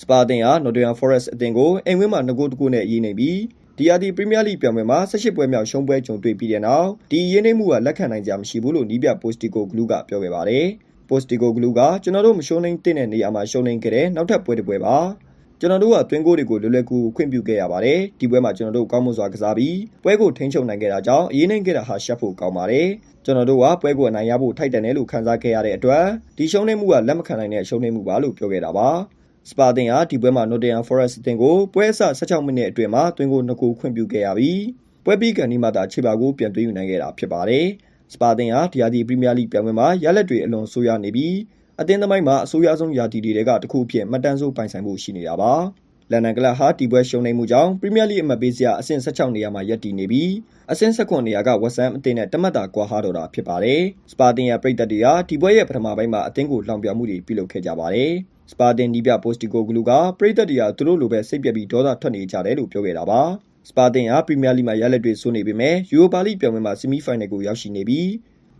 စပါတင်ဟာ Nottingham Forest အသင်းကိုအိမ်ဝင်းမှာ2ဂိုးတကူနဲ့ရေးနေပြီးဒီယာဒီပရီးမီးယားလိပြိုင်ပွဲမှာ18ပွဲမြောက်ရှုံးပွဲကြုံတွေ့ပြီးတဲ့နောက်ဒီရင်းနှီးမှုကလက်ခံနိုင်ကြမရှိဘူးလို့နီးပြပိုစတီကိုဂလူးကပြောခဲ့ပါတယ်။ပိုစတီကိုဂလူးကကျွန်တော်တို့မရှုံးနိုင်တဲ့နေရာမှာရှုံးနိုင်ခဲ့တဲ့နောက်ထပ်ပွဲတစ်ပွဲပါ။ကျွန်တော်တို့ကသွင်းကိုတွေကိုလွယ်လွယ်ကူကူခွင့်ပြုခဲ့ရပါတယ်။ဒီပွဲမှာကျွန်တော်တို့ကောင်းမွန်စွာကစားပြီးပွဲကိုထိန်းချုပ်နိုင်ခဲ့တာကြောင့်အရေးနိုင်ခဲ့တာဟာရှက်ဖို့ကောင်းပါတယ်။ကျွန်တော်တို့ကပွဲကိုအနိုင်ရဖို့ထိုက်တန်တယ်လို့ခံစားခဲ့ရတဲ့အတွက်ဒီရှုံးနိမှုကလက်မခံနိုင်တဲ့ရှုံးနိမှုပါလို့ပြောခဲ့တာပါ။ စပါတင်ဟာဒီပွဲမှာ Nottingham Forest အသင်းကိုပွဲအစ16မိနစ်အတွင်းမှာသွင်းကို2ဂိုးခွင့်ပြုခဲ့ရပြီးပွဲပြီးကန်ဒီမှာသာခြေပါကိုပြန်သွင်းယူနိုင်ခဲ့တာဖြစ်ပါတယ်။စပါတင်ဟာဒီယာဒီပရီးမီးယားလိပြိုင်ပွဲမှာရလက်တွေအလွန်ဆိုးရွားနေပြီးအသင်းသမိုင်းမှာအဆိုးရွားဆုံးယာတီတွေကတစ်ခုအဖြစ်မှတ်တမ်းစိုးပိုင်ဆိုင်မှုရှိနေတာပါ။ လန်ဒန်ကလပ်ဟာဒီပွဲရှုံးနိမှုကြောင့်ပရီးမီးယားလိအမှတ်ပေးစရာအဆင့်16နေရာမှာရပ်တည်နေပြီးအဆင့်19နေရာကဝက်ဆမ်အသင်းနဲ့တမတ်တာကွာဟာတော့တာဖြစ်ပါတယ်။စပါတင်ရဲ့ပြည်သက်တွေကဒီပွဲရဲ့ပထမပိုင်းမှာအသင်းကိုလှောင်ပြောင်မှုတွေပြုလုပ်ခဲ့ကြပါတယ်။စပါတင်ဒီပြပိုစတီကိုဂလူကပြည်သက်တွေကသူတို့လိုပဲစိတ်ပြက်ပြီးဒေါသထွက်နေကြတယ်လို့ပြောခဲ့တာပါ။စပါတင်ဟာပရီးမီးယားလိမှာရလက်တွေစိုးနေပေမဲ့ယူရိုပါလိပြိုင်ပွဲမှာဆီမီဖိုင်နယ်ကိုရောက်ရှိနေပြီး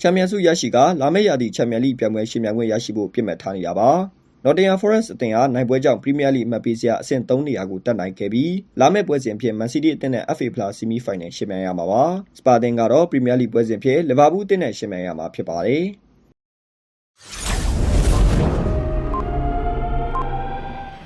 ချန်ပီယံဆုရရှိကလာမယ့်ရာသီချန်ပီယံလိပြိုင်ပွဲရှင်ပြိုင်ခွင့်ရရှိဖို့ပြစ်မှတ်ထားနေတာပါ။ Nottingham Forest အသင်းဟာနိုင်ပွဲကြောင့် Premier League အမှတ်ပေးစရာအဆင့်3နေရာကိုတက်နိုင်ခဲ့ပြီးလာမယ့်ပွဲစဉ်ဖြင့် Man City အသင်းနဲ့ FA Plus Semi Final ရှင်ပြိုင်ရမှာပါ။ Spa အသင်းကတော့ Premier League ပွဲစဉ်ဖြင့် Liverpool အသင်းနဲ့ရှင်ပြိုင်ရမှာဖြစ်ပါတယ်။